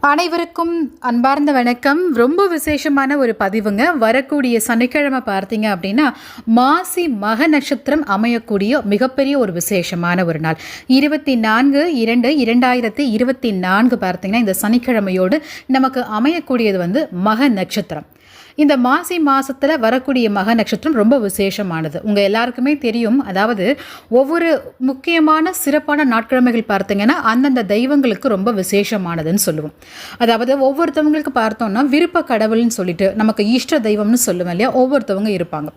அனைவருக்கும் அன்பார்ந்த வணக்கம். ரொம்ப விசேஷமான ஒரு பதிவுங்க. வரக்கூடிய சனிக்கிழமை பார்த்தீங்க அப்படின்னா மாசி மக நட்சத்திரம் அமையக்கூடிய மிகப்பெரிய ஒரு விசேஷமான ஒரு நாள். இருபத்தி நான்கு இரண்டு இரண்டாயிரத்தி இருபத்தி நான்கு பார்த்தீங்கன்னா இந்த சனிக்கிழமையோடு நமக்கு அமையக்கூடியது வந்து மக நட்சத்திரம். இந்த மாசி மாதத்தில் வரக்கூடிய மக நட்சத்திரம் ரொம்ப விசேஷமானது. உங்கள் எல்லாருக்குமே தெரியும். அதாவது ஒவ்வொரு முக்கியமான சிறப்பான நாட்கிழமைகள் பார்த்தீங்கன்னா அந்தந்த தெய்வங்களுக்கு ரொம்ப விசேஷமானதுன்னு சொல்லுவோம். அதாவது ஒவ்வொருத்தவங்களுக்கு பார்த்தோம்னா விருப்ப கடவுள்னு சொல்லிட்டு நமக்கு இஷ்ட தெய்வம்னு சொல்லுவோம் இல்லையா? ஒவ்வொருத்தவங்க இருப்பாங்க.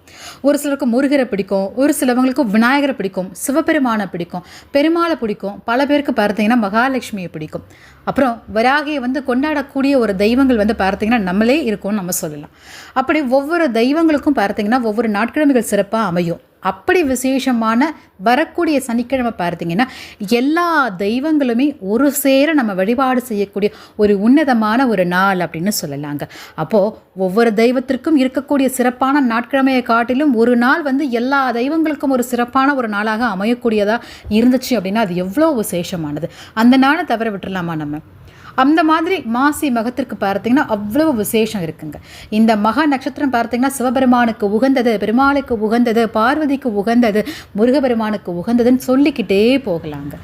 ஒரு சிலருக்கு முருகரை பிடிக்கும். ஒரு சிலவங்களுக்கு விநாயகரை பிடிக்கும். சிவபெருமானை பிடிக்கும். பெருமாளை பிடிக்கும். பல பேருக்கு பார்த்தீங்கன்னா மகாலட்சுமியை பிடிக்கும். அப்புறம் வராகியை வந்து கொண்டாடக்கூடிய ஒரு தெய்வங்கள் வந்து பார்த்தீங்கன்னா நம்மளே இருக்கும்னு நம்ம சொல்லலாம். அப்படி ஒவ்வொரு தெய்வங்களுக்கும் பார்த்தீங்கன்னா ஒவ்வொரு நாட்கிழமைகள் சிறப்பாக அமையும். அப்படி விசேஷமான வரக்கூடிய சனிக்கிழமை பார்த்தீங்கன்னா எல்லா தெய்வங்களுமே ஒரு சேர நம்ம வழிபாடு செய்யக்கூடிய ஒரு உன்னதமான ஒரு நாள் அப்படின்னு சொல்லலாங்க. அப்போது ஒவ்வொரு தெய்வத்திற்கும் இருக்கக்கூடிய சிறப்பான நாட்கிழமையை காட்டிலும் ஒரு நாள் வந்து எல்லா தெய்வங்களுக்கும் ஒரு சிறப்பான ஒரு நாளாக அமையக்கூடியதாக இருந்துச்சு அப்படின்னா அது எவ்வளோ விசேஷமானது. அந்த நாளை தவிர விட்டுடலாமா நம்ம? அந்த மாதிரி மாசி மகத்திற்கு பார்த்தீங்கன்னா அவ்வளவு விசேஷம் இருக்குங்க. இந்த மகா நட்சத்திரம் பார்த்தீங்கன்னா சிவபெருமானுக்கு உகந்தது பெருமாளுக்கு உகந்தது பார்வதிக்கு உகந்தது முருகபெருமானுக்கு உகந்ததுன்னு சொல்லிக்கிட்டே போகலாங்க.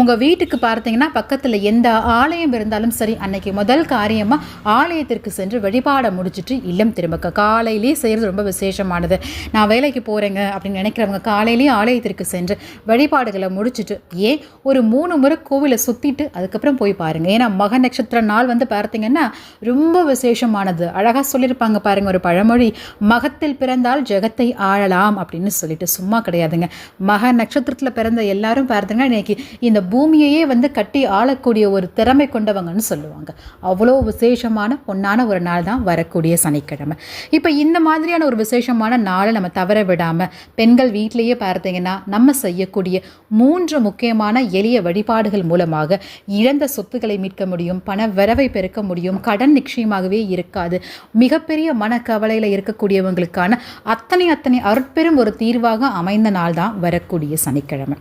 உங்கள் வீட்டுக்கு பார்த்தீங்கன்னா பக்கத்தில் எந்த ஆலயம் இருந்தாலும் சரி அன்னைக்கு முதல் காரியமாக ஆலயத்திற்கு சென்று வழிபாடை முடிச்சுட்டு இல்லம் திரும்பக்க காலையிலேயே செய்கிறது ரொம்ப விசேஷமானது. நான் வேலைக்கு போகிறேங்க அப்படின்னு நினைக்கிறவங்க காலையிலேயே ஆலயத்திற்கு சென்று வழிபாடுகளை முடிச்சுட்டு ஏன் ஒரு மூணு முறை கோவிலை சுற்றிட்டு அதுக்கப்புறம் போய் பாருங்கள் ஏன்னா மக நட்சத்திர நாள் வந்து பார்த்தீங்கன்னா ரொம்ப விசேஷமானது. அழகாக சொல்லியிருப்பாங்க பாருங்கள் ஒரு பழமொழி மகத்தில் பிறந்தால் ஜெகத்தை ஆழலாம் அப்படின்னு சொல்லிட்டு. சும்மா கிடையாதுங்க. மக நட்சத்திரத்தில் பிறந்த எல்லாரும் பார்த்தீங்கன்னா இன்னைக்கு இந்த பூமியையே வந்து கட்டி ஆளக்கூடிய ஒரு திறமை கொண்டவங்கன்னு சொல்லுவாங்க. அவ்வளோ விசேஷமான பொன்னான ஒரு நாள் தான் வரக்கூடிய சனிக்கிழமை. இப்போ இந்த மாதிரியான ஒரு விசேஷமான நாளை நம்ம தவற விடாமல் பெண்கள் வீட்டிலேயே பார்த்தீங்கன்னா நம்ம செய்யக்கூடிய மூன்று முக்கியமான எளிய வழிபாடுகள் மூலமாக இழந்த சொத்துக்களை மீட்க முடியும் பண வரவை பெருக்க முடியும் கடன் நிச்சயமாகவே இருக்காது. மிகப்பெரிய மனக்கவலையில் இருக்கக்கூடியவங்களுக்கான அத்தனை அத்தனை அருட்பெரும் ஒரு தீர்வாக அமைந்த நாள் தான் வரக்கூடிய சனிக்கிழமை.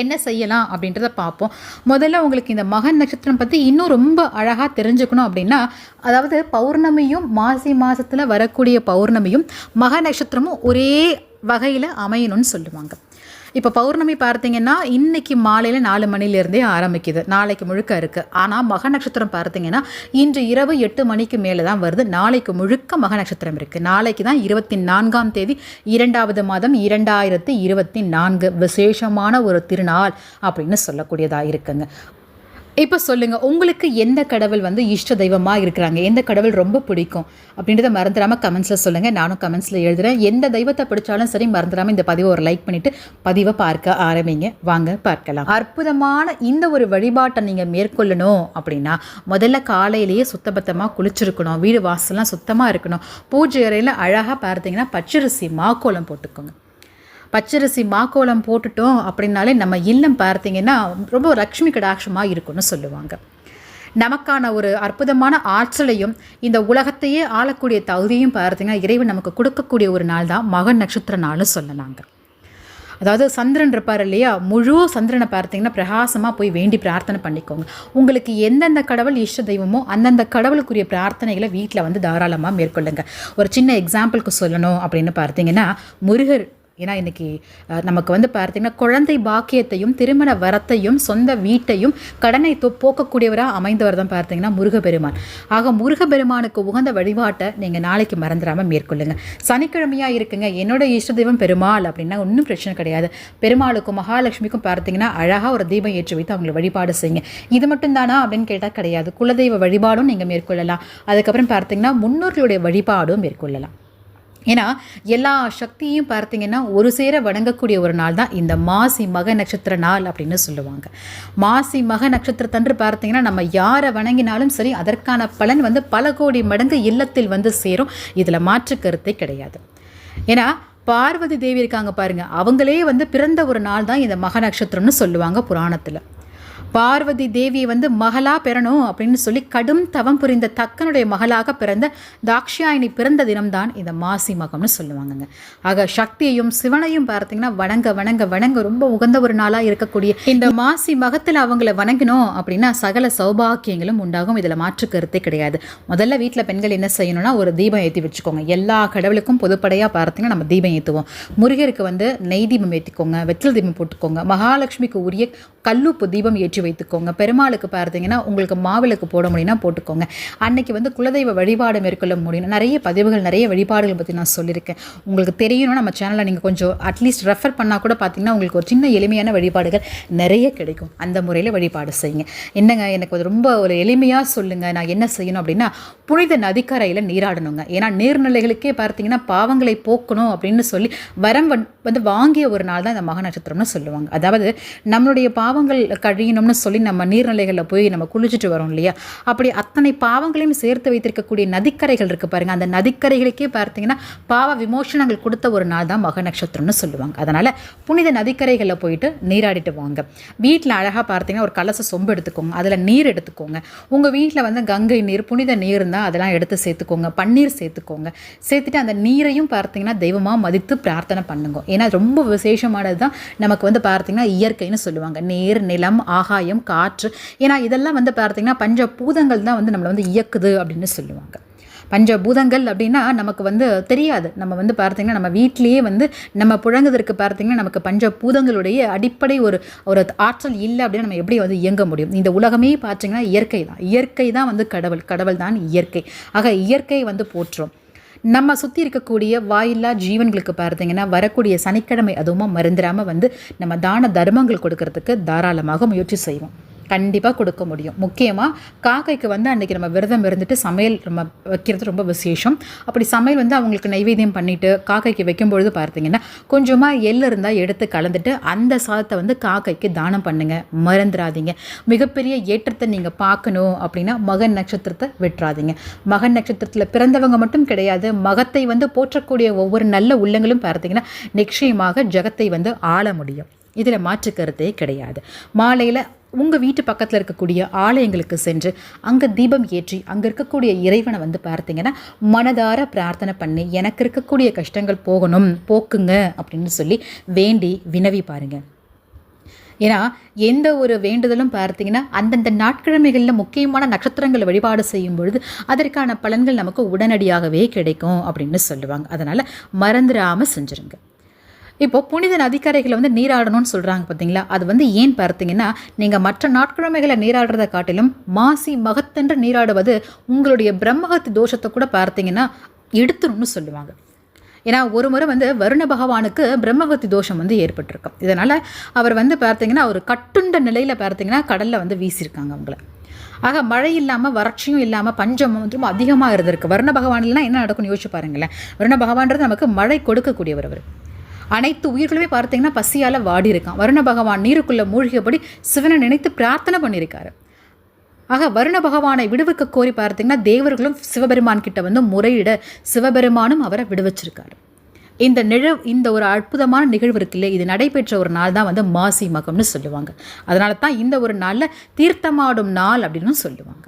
என்ன செய்யலாம் அப்படின்றத பார்ப்போம். முதல்ல உங்களுக்கு இந்த மகன் நட்சத்திரம் பற்றி இன்னும் ரொம்ப அழகாக தெரிஞ்சுக்கணும் அப்படின்னா அதாவது பௌர்ணமியும் மாசி மாதத்தில் வரக்கூடிய பௌர்ணமியும் மக நட்சத்திரமும் ஒரே வகையில் அமையணும்னு சொல்லுவாங்க. இப்போ பௌர்ணமி பார்த்தீங்கன்னா இன்னைக்கு மாலையில் நாலு மணிலேருந்தே ஆரம்பிக்குது. நாளைக்கு முழுக்க இருக்குது ஆனால் மக நட்சத்திரம் பார்த்தீங்கன்னா இன்று இரவு எட்டு மணிக்கு மேலே தான் வருது. நாளைக்கு முழுக்க மக நட்சத்திரம் இருக்குது நாளைக்கு தான் இருபத்தி நான்காம் தேதி இரண்டாவது மாதம் இரண்டாயிரத்தி இருபத்தி நான்கு விசேஷமான ஒரு திருநாள் அப்படின்னு சொல்லக்கூடியதாக இருக்குங்க. இப்போ சொல்லுங்கள் உங்களுக்கு எந்த கடவுள் வந்து இஷ்ட தெய்வமாக இருக்கிறாங்க? எந்த கடவுள் ரொம்ப பிடிக்கும்? அப்படின்றத மறந்துடாமல் கமெண்ட்ஸில் சொல்லுங்கள் நானும் கமெண்ட்ஸில் எழுதுகிறேன் எந்த தெய்வத்தை பிடிச்சாலும் சரி மறந்துடாமல் இந்த பதிவை ஒரு லைக் பண்ணிவிட்டு பதிவை பார்க்க ஆரம்பிங்க. வாங்க பார்க்கலாம். அற்புதமான இந்த ஒரு வழிபாட்டை நீங்கள் மேற்கொள்ளணும் அப்படின்னா முதல்ல காலையிலேயே சுத்தபத்தமாக குளிச்சிருக்கணும். வீடு வாசல்லாம் சுத்தமாக இருக்கணும். பூஜை அறையில் அழகாக பார்த்தீங்கன்னா பச்சரிசி மாக்கோலம் போட்டுக்கோங்க. பச்சரிசி மாக்கோலம் போட்டுட்டோம் அப்படின்னாலே நம்ம இல்லம் பார்த்தீங்கன்னா ரொம்ப லக்ஷ்மி கடாட்சமாக இருக்கும்னு சொல்லுவாங்க. நமக்கான ஒரு அற்புதமான ஆற்றலையும் இந்த உலகத்தையே ஆளக்கூடிய தகுதியும் பார்த்தீங்கன்னா இறைவன் நமக்கு கொடுக்கக்கூடிய ஒரு நாள் தான் மகன் நட்சத்திர நாள்னு சொல்லலாங்க. அதாவது சந்திரன் இருப்பார் இல்லையா? முழு சந்திரனை பார்த்தீங்கன்னா பிரகாசமாக போய் வேண்டி பிரார்த்தனை பண்ணிக்கோங்க. உங்களுக்கு எந்தெந்த கடவுள் இஷ்ட தெய்வமோ அந்தந்த கடவுளுக்குரிய பிரார்த்தனைகளை வீட்டில் வந்து தாராளமாக மேற்கொள்ளுங்க. ஒரு சின்ன எக்ஸாம்பிளுக்கு சொல்லணும் அப்படின்னு பார்த்தீங்கன்னா முருகர் ஏன்னா இன்றைக்கி நமக்கு வந்து பார்த்திங்கன்னா குழந்தை பாக்கியத்தையும் திருமண வரத்தையும் சொந்த வீட்டையும் கடனை தொ போக்கக்கூடியவராக அமைந்தவர் தான் பார்த்தீங்கன்னா முருகப்பெருமான். ஆக முருகப்பெருமானுக்கு உகந்த வழிபாட்டை நீங்கள் நாளைக்கு மறந்துடாமல் மேற்கொள்ளுங்க. சனிக்கிழமையாக இருக்குங்க என்னோட இஷ்ட தெய்வம் பெருமாள் அப்படின்னா ஒன்றும் பிரச்சனை கிடையாது. பெருமாளுக்கும் மகாலட்சுமிக்கும் பார்த்தீங்கன்னா அழகாக ஒரு தீபம் ஏற்றி வைத்து அவங்களை வழிபாடு செய்யுங்க. இது மட்டும் தானா அப்படின்னு கேட்டால் கிடையாது. குலதெய்வ வழிபாடும் நீங்கள் மேற்கொள்ளலாம். அதுக்கப்புறம் பார்த்தீங்கன்னா முன்னோர்களுடைய வழிபாடும் மேற்கொள்ளலாம். ஏன்னா எல்லா சக்தியும் பார்த்தீங்கன்னா ஒரு சேர வணங்கக்கூடிய ஒரு நாள் தான் இந்த மாசி மக நட்சத்திர நாள் அப்படின்னு சொல்லுவாங்க. மாசி மக நட்சத்திரத்தன்று பார்த்தீங்கன்னா நம்ம யாரை வணங்கினாலும் சரி அதற்கான பலன் வந்து பல கோடி மடங்கு இல்லத்தில் வந்து சேரும். இதில் மாற்று கருத்தே கிடையாது. ஏன்னா பார்வதி தேவி இருக்காங்க பாருங்கள் அவங்களே வந்து பிறந்த ஒரு நாள் தான் இந்த மக நட்சத்திரம்னு சொல்லுவாங்க புராணத்தில். பார்வதி தேவியை வந்து மகளா பெறணும் அப்படின்னு சொல்லி கடும் தவம் புரிந்த தக்கனுடைய மகளாக பிறந்த தாக்ஷாயினி பிறந்த தினம்தான் இந்த மாசி மகம்னு சொல்லுவாங்கங்க. ஆக சக்தியையும் சிவனையும் பார்த்தீங்கன்னா வணங்க வணங்க வணங்க ரொம்ப உகந்த ஒரு நாளாக இருக்கக்கூடிய இந்த மாசி மகத்தில் அவங்கள வணங்கினோம் அப்படின்னா சகல சௌபாக்கியங்களும் உண்டாகும். இதில் மாற்று கருத்தே கிடையாது. முதல்ல வீட்டில் பெண்கள் என்ன செய்யணும்னா ஒரு தீபம் ஏற்றி வச்சுக்கோங்க. எல்லா கடவுளுக்கும் பொதுப்படையாக பார்த்தீங்கன்னா நம்ம தீபம் ஏற்றுவோம் முருகருக்கு வந்து நெய் தீபம் ஏற்றிக்கோங்க வெற்றில் தீபம் போட்டுக்கோங்க. மகாலட்சுமிக்கு உரிய கல்லுப்பு தீபம் ஏற்றி வைத்துக்கோங்க. பெருமாளுக்கு பார்த்தீங்கன்னா உங்களுக்கு மாவிளக்கு போட முடியும்னா போட்டுக்கோங்க. அன்னைக்கு வந்து குலதெய்வ வழிபாடு மேற்கொள்ள முடியும். நிறைய பதிவுகள் நிறைய வழிபாடுகள் பற்றி நான் சொல்லியிருக்கேன். உங்களுக்கு தெரியணும் நம்ம சேனலில் நீங்கள் கொஞ்சம் அட்லீஸ்ட் ரெஃபர் பண்ணால் கூட பார்த்தீங்கன்னா உங்களுக்கு ஒரு சின்ன எளிமையான வழிபாடுகள் நிறைய கிடைக்கும். அந்த முறையில் வழிபாடு செய்யுங்க. என்னங்க எனக்கு அது ரொம்ப ஒரு எளிமையாக சொல்லுங்கள் நான் என்ன செய்யணும் அப்படின்னா புனித நதிக்கரையில் நீராடணுங்க. ஏன்னா நீர்நிலைகளுக்கே பார்த்தீங்கன்னா பாவங்களை போக்கணும் அப்படின்னு சொல்லி வரம் வந்- வந்து வாங்கிய ஒரு நாள் தான் இந்த மக நட்சத்திரம்னு சொல்லுவாங்க. அதாவது நம்மளுடைய பாவங்கள் கழியணும்னு சொல்லி நம்ம நீர்நிலைகளில் போய் நம்ம குளிச்சுட்டு வரோம் இல்லையா? அப்படி அத்தனை பாவங்களையும் சேர்த்து வைத்திருக்கக்கூடிய நதிக்கரைகள் இருக்குது பாருங்கள் அந்த நதிக்கரைகளுக்கே பார்த்தீங்கன்னா பாவ விமோசனங்கள் கொடுத்த ஒரு நாள் தான் மக நட்சத்திரம்னு சொல்லுவாங்க. அதனால் புனித நதிக்கரைகளில் போயிட்டு நீராடிட்டு வாங்க. வீட்டில் அழகாக பார்த்தீங்கன்னா ஒரு கலச சொம்பு எடுத்துக்கோங்க. அதில் நீர் எடுத்துக்கோங்க. உங்கள் வீட்டில் வந்து கங்கை நீர் புனித நீர் இருந்தால் அதெல்லாம் எடுத்து சேர்த்துக்கோங்க. பன்னீர் சேர்த்துக்கோங்க. சேர்த்துட்டு அந்த நீரையும் பார்த்தீங்கன்னா தெய்வமாக மதித்து பிரார்த்தனை பண்ணுங்க. ஏன்னா ரொம்ப விசேஷமானது தான் நமக்கு வந்து பார்த்தீங்கன்னா இயற்கைன்னு சொல்லுவாங்க. நீர் நிலம் ஆகாயம் காற்று. ஏன்னா இதெல்லாம் வந்து பார்த்திங்கன்னா பஞ்ச பூதங்கள் தான் வந்து நம்மளை வந்து இயக்குது அப்படின்னு சொல்லுவாங்க. பஞ்சபூதங்கள் அப்படின்னா நமக்கு வந்து தெரியாது. நம்ம வந்து பார்த்திங்கன்னா நம்ம வீட்டிலேயே வந்து நம்ம புழங்குதற்கு பார்த்திங்கன்னா நமக்கு பஞ்சபூதங்களுடைய அடிப்படை ஒரு ஒரு ஆற்றல் இல்லை அப்படின்னு நம்ம எப்படி வந்து இயங்க முடியும்? இந்த உலகமே பார்த்திங்கன்னா இயற்கை தான். இயற்கை தான் வந்து கடவுள். கடவுள் தான் இயற்கை. ஆக இயற்கை வந்து போற்றும். நம்ம சுற்றி இருக்கக்கூடிய வாயில்லா ஜீவன்களுக்கு பார்த்தீங்கன்னா வரக்கூடிய சனிக்கிழமை அதுவும் மறந்துடாமல் வந்து நம்ம தான தர்மங்கள் கொடுக்கறதுக்கு தாராளமாக முயற்சி செய்வோம். கண்டிப்பாக கொடுக்க முடியும். முக்கியமாக காக்கைக்கு வந்து அன்றைக்கி நம்ம விரதம் இருந்துட்டு சமையல் நம்ம வைக்கிறது ரொம்ப விசேஷம். அப்படி சமையல் வந்து அவங்களுக்கு நைவேத்தியம் பண்ணிவிட்டு காக்கைக்கு வைக்கும்பொழுது பார்த்தீங்கன்னா கொஞ்சமாக எள் இருந்தால் எடுத்து கலந்துட்டு அந்த சாதத்தை வந்து காக்கைக்கு தானம் பண்ணுங்கள் மறந்துடாதீங்க. மிகப்பெரிய ஏற்றத்தை நீங்கள் பார்க்கணும் அப்படின்னா மகன் நட்சத்திரத்தை விட்டுறாதீங்க. மகன் நட்சத்திரத்தில் பிறந்தவங்க மட்டும் கிடையாது மகத்தை வந்து போற்றக்கூடிய ஒவ்வொரு நல்ல உள்ளங்களும் பார்த்தீங்கன்னா நிச்சயமாக ஜகத்தை வந்து ஆள முடியும். இதில் மாற்று கருத்தே கிடையாது. மாலையில் உங்கள் வீட்டு பக்கத்தில் இருக்கக்கூடிய ஆலயங்களுக்கு சென்று அங்கே தீபம் ஏற்றி அங்கே இருக்கக்கூடிய இறைவனை வந்து பார்த்தீங்கன்னா மனதார பிரார்த்தனை பண்ணி எனக்கு இருக்கக்கூடிய கஷ்டங்கள் போகணும் போக்குங்க அப்படின்னு சொல்லி வேண்டி வினவி பாருங்கள் ஏன்னா எந்த ஒரு வேண்டுதலும் பார்த்தீங்கன்னா அந்தந்த நாட்கிழமைகளில் முக்கியமான நட்சத்திரங்களை வழிபாடு செய்யும் பொழுது அதற்கான பலன்கள் நமக்கு உடனடியாகவே கிடைக்கும் அப்படின்னு சொல்லுவாங்க. அதனால் மறந்துடாமல் செஞ்சுருங்க. இப்போ புனித நதிக்கரைகளை வந்து நீராடணும்னு சொல்கிறாங்க பார்த்தீங்களா அது வந்து ஏன் பார்த்தீங்கன்னா நீங்கள் மற்ற நாட்கிழமைகளை நீராடுறதை காட்டிலும் மாசி மகத்தென்று நீராடுவது உங்களுடைய பிரம்மகத்து தோஷத்தை கூட பார்த்தீங்கன்னா எடுத்துரும்னு சொல்லுவாங்க. ஏன்னா ஒரு முறை வந்து வருண பகவானுக்கு பிரம்மகத்தி தோஷம் வந்து ஏற்பட்டிருக்கும். இதனால் அவர் வந்து பார்த்தீங்கன்னா ஒரு கட்டுண்ட நிலையில் பார்த்தீங்கன்னா கடலில் வந்து வீசியிருக்காங்க அவங்கள. ஆக மழை இல்லாமல் வறட்சியும் இல்லாமல் பஞ்சம் வந்து அதிகமாக இருந்திருக்கு. வருண பகவான்லாம் என்ன நடக்கும்னு யோசிச்சு பாருங்களேன். வருண பகவான்றது நமக்கு மழை கொடுக்கக்கூடியவர் அவர். அனைத்து உயிர்களுமே பார்த்தீங்கன்னா பசியால் வாடி இருக்கான் வருண பகவான் நீருக்குள்ளே மூழ்கியபடி சிவனை நினைத்து பிரார்த்தனை பண்ணியிருக்காரு. ஆக வருண பகவானை விடுவிக்க கோரி பார்த்தீங்கன்னா தேவர்களும் சிவபெருமான் கிட்ட வந்து முறையிட சிவபெருமானும் அவரை விடுவிச்சிருக்காரு. இந்த நிழ இந்த ஒரு அற்புதமான நிகழ்வு இருக்குல்ல இது நடைபெற்ற ஒரு நாள் தான் வந்து மாசி மகம்னு சொல்லுவாங்க. அதனால தான் இந்த ஒரு நாளில் தீர்த்தமாடும் நாள் அப்படின்னு சொல்லுவாங்க.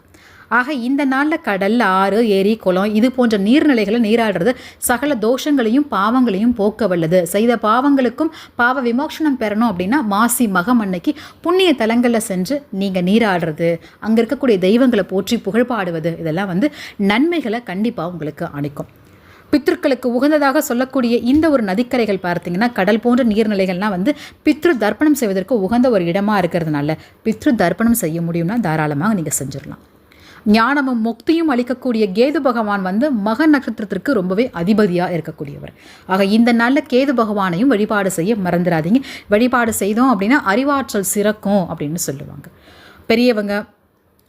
ஆக இந்த நாளில் கடல் ஆறு ஏரி குளம் இது போன்ற நீர்நிலைகளை நீராடுறது சகல தோஷங்களையும் பாவங்களையும் போக்க வல்லது. செய்த பாவங்களுக்கும் பாவ விமோசனம் பெறணும் அப்படின்னா மாசி மகம் அன்னைக்கு புண்ணிய தலங்களில் சென்று நீங்கள் நீராடுறது அங்கே இருக்கக்கூடிய தெய்வங்களை போற்றி புகழ் பாடுவது இதெல்லாம் வந்து நன்மைகளை கண்டிப்பாக உங்களுக்கு அளிக்கும். பித்ருக்களுக்கு உகந்ததாக சொல்லக்கூடிய இந்த ஒரு நதிக்கரைகள் பார்த்தீங்கன்னா கடல் போன்ற நீர்நிலைகள்லாம் வந்து பித்ரு தர்ப்பணம் செய்வதற்கு உகந்த ஒரு இடமா இருக்கிறதுனால பித்ரு தர்ப்பணம் செய்ய முடியும்னா தாராளமாக நீங்கள் செஞ்சிடலாம். ஞானமும் முக்தியும் அளிக்கக்கூடிய கேது பகவான் வந்து மக நட்சத்திரத்திற்கு ரொம்பவே அதிபதியாக இருக்கக்கூடியவர். ஆக இந்த நாளில் கேது பகவானையும் வழிபாடு செய்ய மறந்துடாதீங்க வழிபாடு செய்தோம் அப்படின்னா அறிவாற்றல் சிறக்கும் அப்படின்னு சொல்லுவாங்க. பெரியவங்க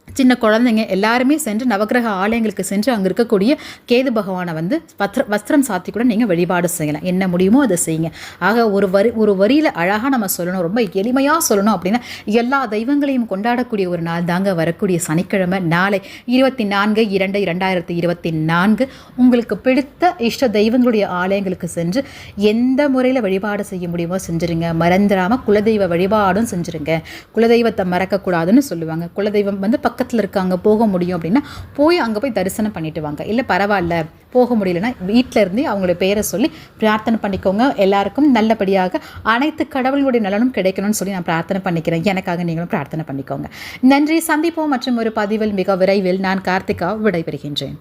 சின்ன குழந்தைங்க எல்லாருமே சென்று நவக்கிரக ஆலயங்களுக்கு சென்று அங்கே இருக்கக்கூடிய கேது பகவானை வந்து வஸ்திர வஸ்திரம் சாத்தி கூட நீங்கள் வழிபாடு செய்யலாம். என்ன முடியுமோ அதை செய்யுங்க. ஆக ஒரு வரி ஒரு வரியில் அழகாக நம்ம சொல்லணும். ரொம்ப எளிமையாக சொல்லணும் அப்படின்னா எல்லா தெய்வங்களையும் கொண்டாடக்கூடிய ஒரு நாள் தாங்க வரக்கூடிய சனிக்கிழமை. நாளை இருபத்தி நான்கு இரண்டு இரண்டாயிரத்தி இருபத்தி நான்கு. உங்களுக்கு பிடித்த இஷ்ட தெய்வங்களுடைய ஆலயங்களுக்கு சென்று எந்த முறையில் வழிபாடு செய்ய முடியுமோ செஞ்சுருங்க. மறந்துடாமல் குலதெய்வ வழிபாடும் செஞ்சுருங்க. குலதெய்வத்தை மறக்கக்கூடாதுன்னு சொல்லுவாங்க. குலதெய்வம் வந்து பக்கத்தில் இருக்காங்க போக முடியும் அப்படின்னா போய் அங்கே போய் தரிசனம் பண்ணிட்டு வாங்க. இல்லை பரவாயில்ல போக முடியலன்னா வீட்டில் இருந்தே அவங்களுடைய பேரை சொல்லி பிரார்த்தனை பண்ணிக்கோங்க. எல்லாருக்கும் நல்லபடியாக அனைத்து கடவுளுடைய நலனும் கிடைக்கணும்னு சொல்லி நான் பிரார்த்தனை பண்ணிக்கிறேன். எனக்காக நீங்களும் பிரார்த்தனை பண்ணிக்கோங்க. நன்றி. சந்திப்போம் மற்றும் ஒரு பதிவில் மிக விரைவில் நான் கார்த்திகா விடைபெறுகின்றேன்.